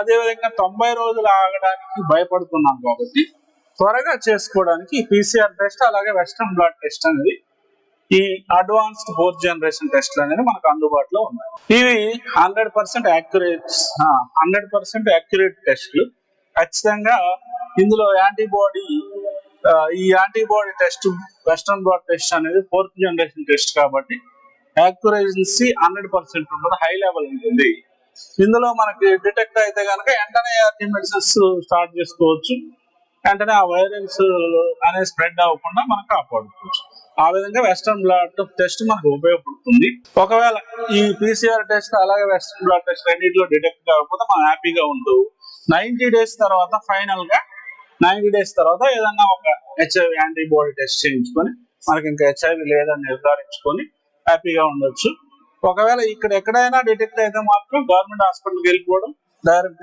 అదేవిధంగా తొంభై రోజులు ఆగడానికి భయపడుతున్నాం కాబట్టి త్వరగా చేసుకోవడానికి పీసీఆర్ టెస్ట్ అలాగే వెస్ట్రన్ బ్లడ్ టెస్ట్ అనేది ఈ అడ్వాన్స్డ్ ఫోర్త్ జనరేషన్ టెస్ట్ అనేది మనకు అందుబాటులో ఉన్నాయి. ఇవి hundred percent accurate hundred percent accurate టెస్ట్లు ఖచ్చితంగా ఇందులో యాంటీబాడీ ఈ antibody test western blood test అనేది ఫోర్త్ జనరేషన్ టెస్ట్ కాబట్టి యాక్యురేసీ హండ్రెడ్ పర్సెంట్ ఉంటుంది హై లెవెల్ ఉంటుంది. ఇందులో మనకి డిటెక్ట్ అయితే కనుక వెంటనే యాంటీ మెడిసిన్స్ స్టార్ట్ చేసుకోవచ్చు. వెంటనే ఆ వైరస్ అనేది స్ప్రెడ్ అవ్వకుండా మనం కాపాడుకోవచ్చు. ఆ విధంగా వెస్ట్రన్ బ్లడ్ టెస్ట్ మనకు ఉపయోగపడుతుంది. ఒకవేళ ఈ పీసీఆర్ టెస్ట్ అలాగే వెస్ట్రన్ బ్లడ్ టెస్ట్ రెండింటిలో డిటెక్ట్ కాకపోతే మనం హ్యాపీగా ఉండవు. నైన్టీ డేస్ తర్వాత ఫైనల్గా నైన్టీ డేస్ తర్వాత ఏదన్నా ఒక హెచ్ఐవి యాంటీబాడీ టెస్ట్ చేయించుకొని మనకి ఇంకా హెచ్ఐవి లేదని నిర్ధారించుకొని హ్యాపీగా ఉండొచ్చు. ఒకవేళ ఇక్కడ ఎక్కడైనా డిటెక్ట్ అయితే మాత్రం గవర్నమెంట్ హాస్పిటల్కి వెళ్ళిపోవడం డైరెక్ట్